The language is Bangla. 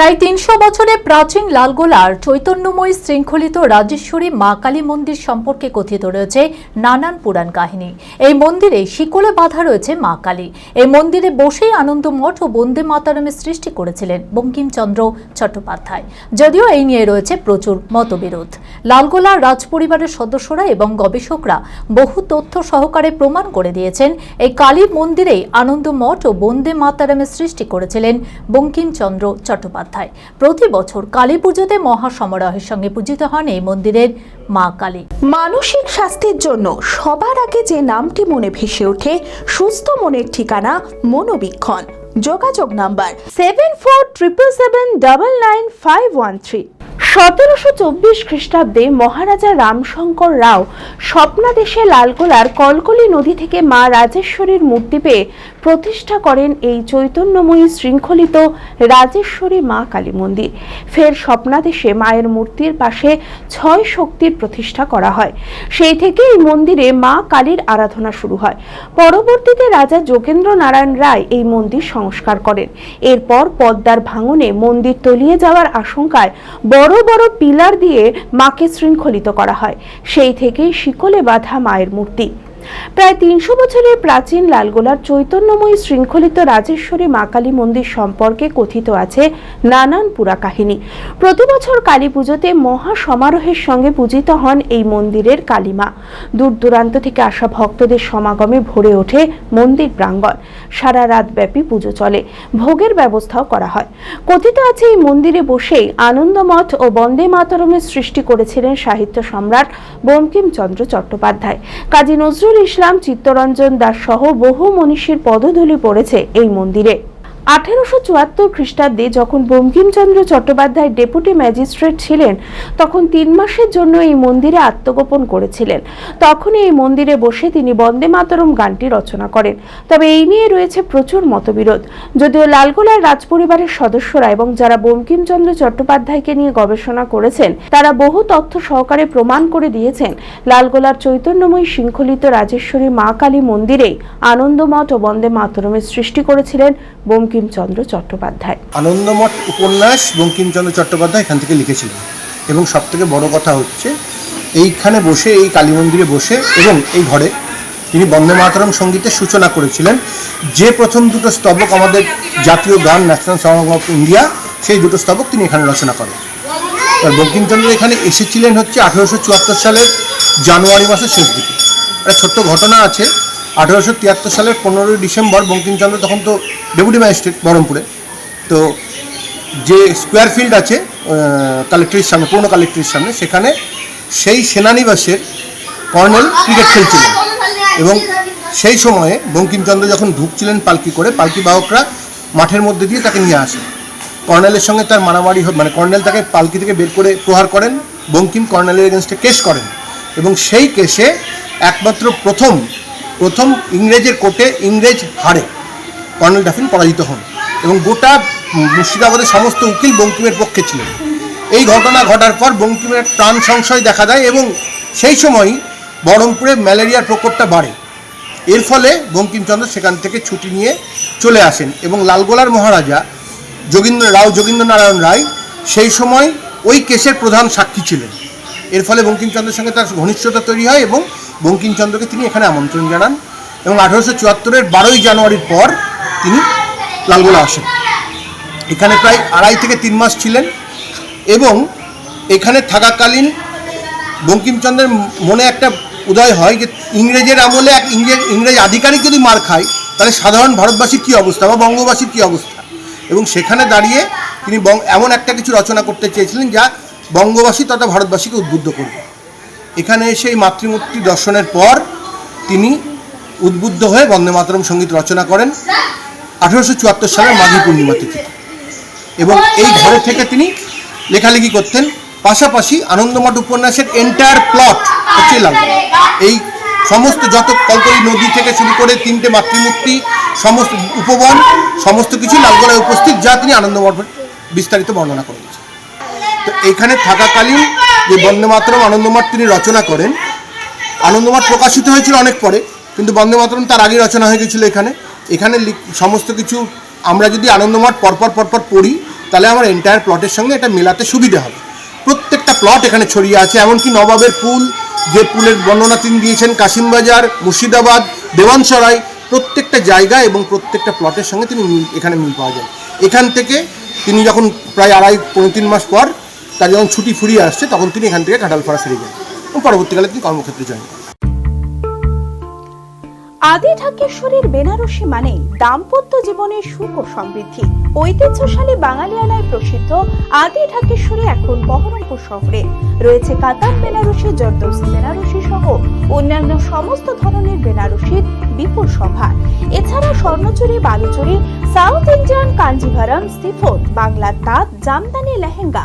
প্রায় তিনশো বছরের প্রাচীন লালগোলার চৈতন্যময়ী শৃঙ্খলিত রাজেশ্বরী মা কালী মন্দির সম্পর্কে কথিত রয়েছে নানান পুরাণ কাহিনী। এই মন্দিরে শিকলে বাঁধা রয়েছে মা কালী। এই মন্দিরে বসেই আনন্দমঠ ও বন্দে মাতারামের সৃষ্টি করেছিলেন বঙ্কিমচন্দ্র চট্টোপাধ্যায়। যদিও এই নিয়ে রয়েছে প্রচুর মতবিরোধ। লালগোলার রাজপরিবারের সদস্যরা এবং গবেষকরা বহু তথ্য সহকারে প্রমাণ করে দিয়েছেন, এই কালী মন্দিরেই আনন্দমঠ ও বন্দে মাতারামের সৃষ্টি করেছিলেন বঙ্কিমচন্দ্র চট্টোপাধ্যায়। প্রতি বছর কালী পুজোতে মহাসমারোহের সঙ্গে পূজিত হন এই মন্দিরের মা কালী। মানসিক স্বাস্থ্যের জন্য সবার আগে যে নামটি মনে ভেসে ওঠে, সুস্থ মনের ঠিকানা মনোবীক্ষণ। যোগাযোগ number seven four triple seven double nine five one three সতেরোশো চব্বিশ খ্রিস্টাব্দে মহারাজা রামশঙ্কর রাও স্বপ্নাদেশে লালগোলার কলকলি নদী থেকে মা রাজেশ্বরীর মূর্তি পেয়ে প্রতিষ্ঠা করেন এই চৈতন্যময়ী শৃঙ্খলিত রাজেশ্বরী মা কালী মন্দির ফের স্বপ্নাদেশে মায়ের মূর্তির পাশে ছয় শক্তির প্রতিষ্ঠা করা হয়। সেই থেকে এই মন্দিরে মা কালীর আরাধনা শুরু হয়। পরবর্তীতে রাজা যোগেন্দ্র নারায়ণ রায় এই মন্দির সংস্কার করেন। এরপর পদ্মার ভাঙনে মন্দির তলিয়ে যাওয়ার আশঙ্কায় বড় বড় পিলার দিয়ে মাকে শৃঙ্খলিত করা হয়। সেই থেকে শিকলে বাঁধা মায়ের মূর্তি। প্রায় তিনশো বছরের প্রাচীন লালগোলার চৈতন্যময়ী শৃঙ্খলিত রাজেশ্বরী মা কালী মন্দির সম্পর্কে কথিত আছে নানান পুরা কাহিনী প্রতি বছর কালী পুজোতে মহা সমারোহের সঙ্গে পূজিত হন এই মন্দিরের কালীমা দূর দূরান্ত থেকে আসা ভক্তদের সমাগমে ভরে ওঠে মন্দির প্রাঙ্গণ। সারা রাত ব্যাপী পুজো চলে। ভোগের ব্যবস্থাও করা হয়। কথিত আছে এই মন্দিরে বসেই আনন্দমঠ ও বন্দে মাতরমের সৃষ্টি করেছিলেন সাহিত্য সম্রাট বঙ্কিমচন্দ্র চট্টোপাধ্যায়। কাজী নজরুল ইসলাম চিত্তরঞ্জন দাস সহ বহু মনীষীর পদধূলি পড়েছে এই মন্দিরে। আঠেরোশো চুয়াত্তর খ্রিস্টাব্দে যখন বঙ্কিমচন্দ্র চট্টোপাধ্যায় ডেপুটি ম্যাজিস্ট্রেট ছিলেন, তখন তিন মাসের জন্য এই মন্দিরে আত্মগোপন করেছিলেন। তখন এই মন্দিরে বসে তিনি বন্দে মাতরম গানটি রচনা করেন। তবে এই নিয়ে রয়েছে প্রচুর মতবিরোধ। যদিও লালগোলার রাজপরিবারের সদস্যরা এবং যারা বঙ্কিমচন্দ্র চট্টোপাধ্যায়কে নিয়ে গবেষণা করেছেন, তারা বহু তথ্য সহকারে প্রমাণ করে দিয়েছেন, লালগোলার চৈতন্যময়ী শৃঙ্খলিত রাজেশ্বরী মা কালী মন্দিরেই আনন্দমঠ ও বন্দে মাতরমের সৃষ্টি করেছিলেন বঙ্কিমচন্দ্র চট্টোপাধ্যায়। আনন্দমঠ উপন্যাস বঙ্কিমচন্দ্র চট্টোপাধ্যায় এখান থেকে লিখেছিলেন। এবং সব থেকে বড় কথা হচ্ছে, এইখানে বসে, এই কালী মন্দিরে বসে এবং এই ঘরে তিনি বন্দে মাতরম সঙ্গীতের সূচনা করেছিলেন। যে প্রথম দুটো স্তবক আমাদের জাতীয় গান ন্যাশনাল সং অফ ইন্ডিয়া সেই দুটো স্তবক তিনি এখানে রচনা করেন। আর বঙ্কিমচন্দ্র এখানে এসেছিলেন হচ্ছে আঠেরোশো চুয়াত্তর সালের জানুয়ারি মাসের শেষ দিকে। একটা ছোট্ট ঘটনা আছে আঠেরোশো তিয়াত্তর সালের পনেরোই ডিসেম্বর বঙ্কিমচন্দ্র তখন তো ডেপুটি ম্যাজিস্ট্রেট বহরমপুরে। তো যে স্কোয়ার ফিল্ড আছে কালেক্টরের সামনে পুরনো কালেক্টরের সামনে, সেখানে সেই সেনানিবাসের কর্নেল ক্রিকেট খেলছিলেন। এবং সেই সময়ে বঙ্কিমচন্দ্র যখন ঢুকছিলেন পালকি করে, পালকি বাহকরা মাঠের মধ্যে দিয়ে তাকে নিয়ে আসে কর্নেলের সঙ্গে তার মারামারি মানে কর্নেল তাকে পালকি থেকে বের করে প্রহার করেন, বঙ্কিম কর্নেলের এগেনস্টে কেস করেন। এবং সেই কেসে একমাত্র প্রথম প্রথম ইংরেজের কোর্টে ইংরেজ হারে কর্নেল ডাফিন পরাজিত হন এবং গোটা মুর্শিদাবাদের সমস্ত উকিল বঙ্কিমের পক্ষে ছিলেন। এই ঘটনা ঘটার পর বঙ্কিমের প্রাণ সংশয় দেখা দেয় এবং সেই সময়ই বহরমপুরে ম্যালেরিয়ার প্রকোপটা বাড়ে। এর ফলে বঙ্কিমচন্দ্র সেখান থেকে ছুটি নিয়ে চলে আসেন এবং লালগোলার মহারাজা যোগীন্দ্র রাও যোগীন্দ্র নারায়ণ রায় সেই সময় ওই কেসের প্রধান সাক্ষী ছিলেন। এর ফলে বঙ্কিমচন্দ্রের সঙ্গে তার ঘনিষ্ঠতা তৈরি হয় এবং বঙ্কিমচন্দ্রকে তিনি এখানে আমন্ত্রণ জানান এবং আঠারোশো চুয়াত্তরের বারোই জানুয়ারির পর তিনি লালগোলা আসেন। এখানে প্রায় আড়াই থেকে তিন মাস ছিলেন এবং এখানে থাকাকালীন বঙ্কিমচন্দ্রের মনে একটা উদয় হয় যে ইংরেজের আমলে এক ইংরেজ ইংরেজ আধিকারিক যদি মার খায়, তাহলে সাধারণ ভারতবাসীর কী অবস্থা বা বঙ্গবাসীর কী অবস্থা? এবং সেখানে দাঁড়িয়ে তিনি এমন একটা কিছু রচনা করতে চেয়েছিলেন যা বঙ্গবাসী তথা ভারতবাসীকে উদ্বুদ্ধ করবে। এখানে এসে এই মাতৃমূর্তি দর্শনের পর তিনি উদ্বুদ্ধ হয়ে বন্দে মাতরম সংগীত রচনা করেন আঠেরোশো চুয়াত্তর সালের মাঘী পূর্ণিমা তিথি এবং এই ঘরে থেকে তিনি লেখালেখি করতেন, পাশাপাশি আনন্দমঠ উপন্যাসের এন্টায়ার প্লট হচ্ছে এই সমস্ত যত কলকলি নদী থেকে শুরু করে তিনটে মাতৃমূর্তি, সমস্ত উপবন, সমস্ত কিছু লালগোলায় উপস্থিত, যা তিনি আনন্দমঠ বিস্তারিত বর্ণনা করে গেছেন তো এখানে থাকাকালীন যে বন্দে মাতরম আনন্দমঠ তিনি রচনা করেন। আনন্দমঠ প্রকাশিত হয়েছিল অনেক পরে, কিন্তু বন্দে মাতরম তার আগে রচনা হয়ে গেছিল এখানে। এখানে সমস্ত কিছু আমরা যদি আনন্দমঠ পরপর পরপর পড়ি, তাহলে আমার এন্টায়ার প্লটের সঙ্গে এটা মেলাতে সুবিধা হবে। প্রত্যেকটা প্লট এখানে ছড়িয়ে আছে, এমনকি নবাবের পুল, যে পুলের বর্ণনা তিনি দিয়েছেন, কাশিমবাজার, মুর্শিদাবাদ, দেওয়ানসরাই, প্রত্যেকটা জায়গা এবং প্রত্যেকটা প্লটের সঙ্গে তিনি মিল এখানে মিল পাওয়া যায়। এখান থেকে তিনি যখন প্রায় আড়াই তিন মাস পর তার যখন ছুটি ফুরিয়ে আসছে, তখন তিনি এখান থেকে কাঁঠালপাড়া ফিরে যান এবং পরবর্তীকালে তিনি কর্মক্ষেত্রে জয়েন করেন। আদি ঢাকেশ্বরীর বেনারসি মানেই দাম্পত্য জীবনের সুখ ও সমৃদ্ধি। ঐতিহ্যশালী বাঙালিয়ানায় প্রসিদ্ধ আদি ঢাকেশ্বরী এখন বহরমপুর শহরে। রয়েছে কাতার বেনারসি জর্দোস বেনারসি সহ অন্যান্য সমস্ত ধরনের বেনারসির বিপুল সম্ভার এছাড়া Swarnachuri, Baluchari, South Indian Kanjeevaram chiffon বাংলার তাঁত, জামদানি, লেহেঙ্গা